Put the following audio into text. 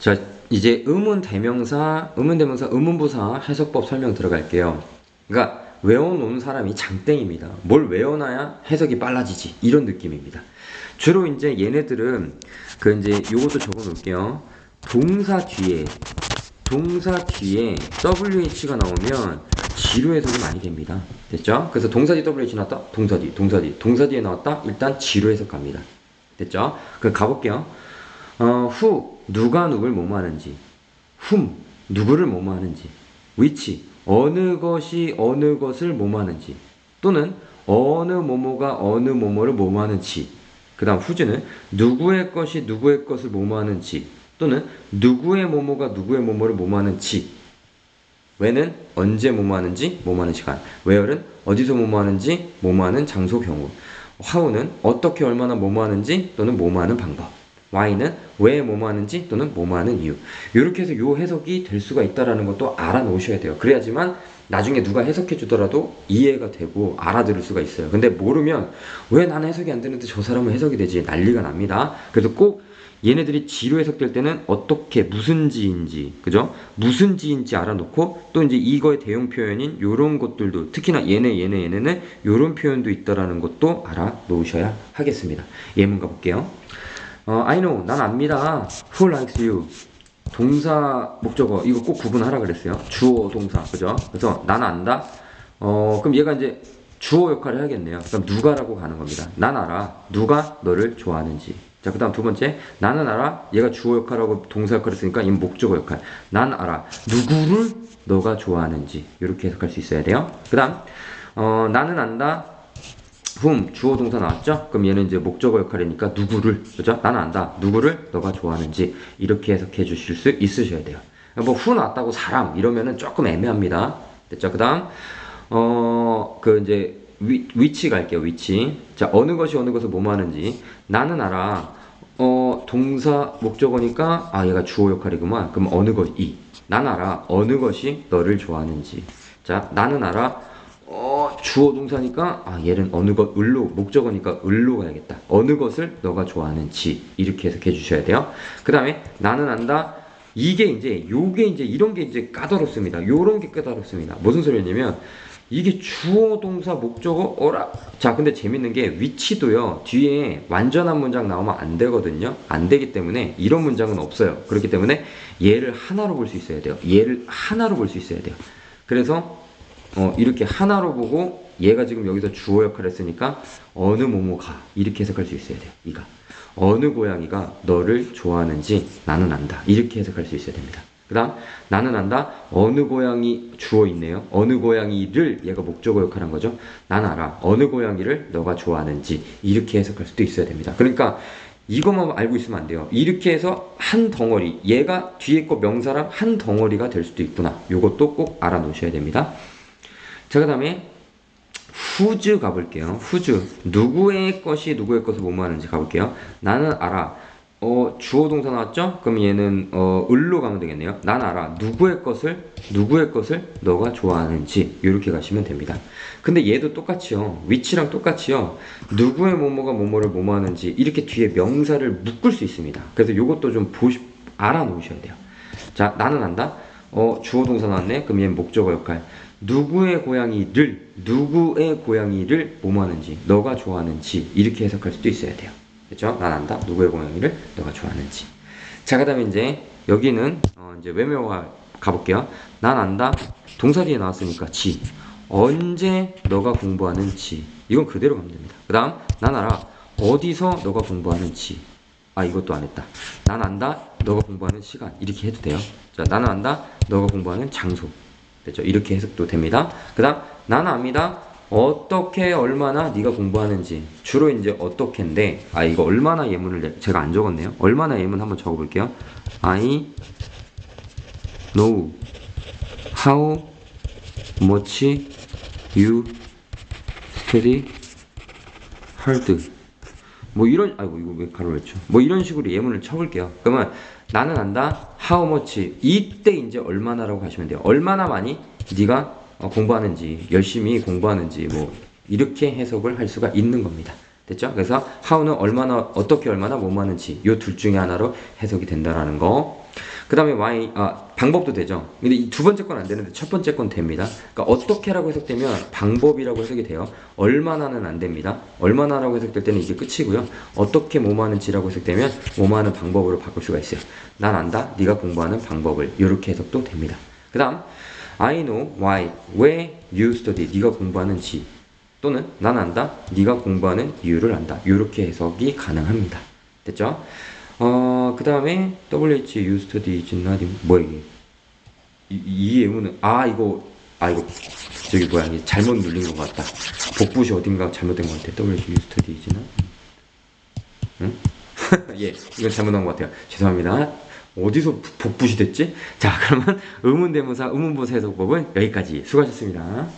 자, 이제 의문 대명사, 의문 대명사, 의문 부사 해석법 설명 들어갈게요. 그러니까 외워놓은 사람이 장땡입니다. 뭘 외워놔야 해석이 빨라지지. 이런 느낌입니다. 주로 이제 얘네들은 그 이제 요것도 적어 놓을게요. 동사 뒤에 동사 뒤에 WH가 나오면 지루 해석이 많이 됩니다. 됐죠? 그래서 동사 뒤 WH 나왔다? 동사 뒤, 동사 뒤, 동사 뒤에 나왔다? 일단 지루 해석 갑니다. 됐죠? 그럼 가볼게요. 어, 후, 누가 누굴 뭐뭐 하는지. whom, 누구를 뭐뭐 하는지. which, 어느 것이 어느 것을 뭐뭐 하는지. 또는 어느 뭐뭐가 어느 뭐뭐를 뭐뭐 하는지. 그 다음 who는 누구의 것이 누구의 것을 뭐뭐 하는지. 또는 누구의 뭐뭐가 누구의 뭐뭐를 뭐뭐 하는지. when은 언제 뭐뭐 하는지 뭐뭐 하는 시간. where는 어디서 뭐뭐 하는지 뭐뭐 하는 장소 경우. how는 어떻게 얼마나 뭐뭐 하는지 또는 뭐뭐 하는 방법. Why는 왜 뭐뭐 하는지 또는 뭐뭐 하는 이유. 이렇게 해서 요 해석이 될 수가 있다라는 것도 알아놓으셔야 돼요. 그래야지만 나중에 누가 해석해 주더라도 이해가 되고 알아들을 수가 있어요. 근데 모르면 왜 나는 해석이 안 되는데 저 사람은 해석이 되지 난리가 납니다. 그래서 꼭 얘네들이 지로 해석될 때는 어떻게 무슨 지인지 그죠? 무슨 지인지 알아놓고 또 이제 이거의 대용 표현인 요런 것들도 특히나 얘네 얘네 얘네는 요런 표현도 있다라는 것도 알아놓으셔야 하겠습니다. 예문 가볼게요. 어, I know 난 압니다. Who likes you? 동사 목적어 이거 꼭 구분하라 그랬어요. 주어 동사 그죠? 그래서 난 안다. 어 그럼 얘가 이제 주어 역할을 해야겠네요. 그럼 누가라고 가는 겁니다. 난 알아. 누가 너를 좋아하는지. 자, 그 다음 두 번째. 나는 알아. 얘가 주어 역할하고 동사 역할을 했으니까 이 목적어 역할. 난 알아. 누구를 너가 좋아하는지. 이렇게 해석할 수 있어야 돼요. 그 다음, 어, 나는 안다. Whom 주어 동사 나왔죠? 그럼 얘는 이제 목적어 역할이니까 누구를 그죠? 나는 안다. 누구를 너가 좋아하는지 이렇게 해석해 주실 수 있으셔야 돼요. 뭐 who 나왔다고 사람 이러면은 조금 애매합니다. 됐죠? 그다음 어 그 이제 위, 위치 갈게요. 위치. 자 어느 것이 어느 것을 뭐뭐 하는지 나는 알아. 어 동사 목적어니까 아 얘가 주어 역할이구만. 그럼 어느 것이 난 알아. 어느 것이 너를 좋아하는지. 자 나는 알아. 어, 주어 동사니까 아 얘는 어느 것 을로 목적어니까 을로 가야겠다. 어느 것을 너가 좋아하는 지 이렇게 해석해 주셔야 돼요. 그 다음에 나는 안다. 이게 이제 요게 이제 이런 게 이제 까다롭습니다. 요런 게 까다롭습니다. 무슨 소리냐면 이게 주어 동사 목적어 어라. 자 근데 재밌는 게 위치도요 뒤에 완전한 문장 나오면 안 되거든요. 안 되기 때문에 이런 문장은 없어요. 그렇기 때문에 얘를 하나로 볼 수 있어야 돼요. 얘를 하나로 볼 수 있어야 돼요. 그래서 어, 이렇게 하나로 보고 얘가 지금 여기서 주어 역할을 했으니까 어느 모모가 이렇게 해석할 수 있어야 돼요. 이가 어느 고양이가 너를 좋아하는지 나는 안다. 이렇게 해석할 수 있어야 됩니다. 그다음 나는 안다. 어느 고양이 주어 있네요. 어느 고양이를 얘가 목적어 역할한 거죠. 난 알아. 어느 고양이를 너가 좋아하는지 이렇게 해석할 수도 있어야 됩니다. 그러니까 이것만 알고 있으면 안 돼요. 이렇게 해서 한 덩어리, 얘가 뒤에 거 명사랑 한 덩어리가 될 수도 있구나. 이것도 꼭 알아놓으셔야 됩니다. 자, 그 다음에 후즈 가볼게요. 후즈. 누구의 것이 누구의 것을 뭐뭐 하는지 가볼게요. 나는 알아. 어, 주어 동사 나왔죠? 그럼 얘는 어, 을로 가면 되겠네요. 난 알아. 누구의 것을 누구의 것을 너가 좋아하는지 이렇게 가시면 됩니다. 근데 얘도 똑같이요. 위치랑 똑같이요. 누구의 뭐뭐가 뭐뭐를 뭐뭐 하는지 이렇게 뒤에 명사를 묶을 수 있습니다. 그래서 이것도 좀 보시 알아 놓으셔야 돼요. 자, 나는 안다. 어, 주어 동사 나왔네. 그럼 얘는 목적어 역할. 누구의 고양이를 누구의 고양이를 뭐뭐 하는지 너가 좋아하는지 이렇게 해석할 수도 있어야 돼요. 그렇죠? 난 안다. 누구의 고양이를 너가 좋아하는지. 자, 그다음에 이제 여기는 어, 이제 외me어가 가볼게요. 난 안다. 동사 뒤에 나왔으니까 지. 언제 너가 공부하는지. 이건 그대로 가면 됩니다. 그다음 난 알아. 어디서 너가 공부하는지. 아 이것도 안 했다. 난 안다. 너가 공부하는 시간. 이렇게 해도 돼요. 자, 나는 안다. 너가 공부하는 장소. 됐죠? 이렇게 해석도 됩니다. 그 다음 나는 압니다. 어떻게 얼마나 네가 공부하는지 주로 이제 어떻게인데 아 이거 얼마나 예문을 내- 제가 안 적었네요. 얼마나 예문 한번 적어볼게요. I know how much you study hard. 뭐 이런 아이고 이거 왜 가로 했죠? 뭐 이런 식으로 예문을 쳐볼게요. 그러면 나는 안다. How much 이때 이제 얼마나라고 하시면 돼요. 얼마나 많이 네가 어, 공부하는지 열심히 공부하는지 뭐 이렇게 해석을 할 수가 있는 겁니다. 됐죠? 그래서 how는 얼마나 어떻게 얼마나 뭐뭐 하는지 요 둘 중에 하나로 해석이 된다라는 거. 그 다음에 why, 아, 방법도 되죠. 근데 이 두 번째 건 안 되는데 첫 번째 건 됩니다. 그러니까 어떻게라고 해석되면 방법이라고 해석이 돼요. 얼마나는 안 됩니다. 얼마나라고 해석될 때는 이게 끝이고요. 어떻게 뭐하는지라고 해석되면 뭐하는 방법으로 바꿀 수가 있어요. 난 안다. 네가 공부하는 방법을 이렇게 해석도 됩니다. 그 다음 I know why, 왜 you study, 네가 공부하는지 또는 난 안다. 네가 공부하는 이유를 안다. 이렇게 해석이 가능합니다. 됐죠? 어, 그 다음에 WH you study is not 뭐야 이게? 이, 이 예문은 아 이거 아 이거 저기 뭐야 이게 잘못 눌린 것 같다. 복붙이 어딘가 잘못된 것 같아. WH you study is not 응? 예, 이건 잘못한 것 같아요. 죄송합니다. 어디서 복붙이 됐지? 자, 그러면 의문대문사 의문부사 해석법은 여기까지 수고하셨습니다.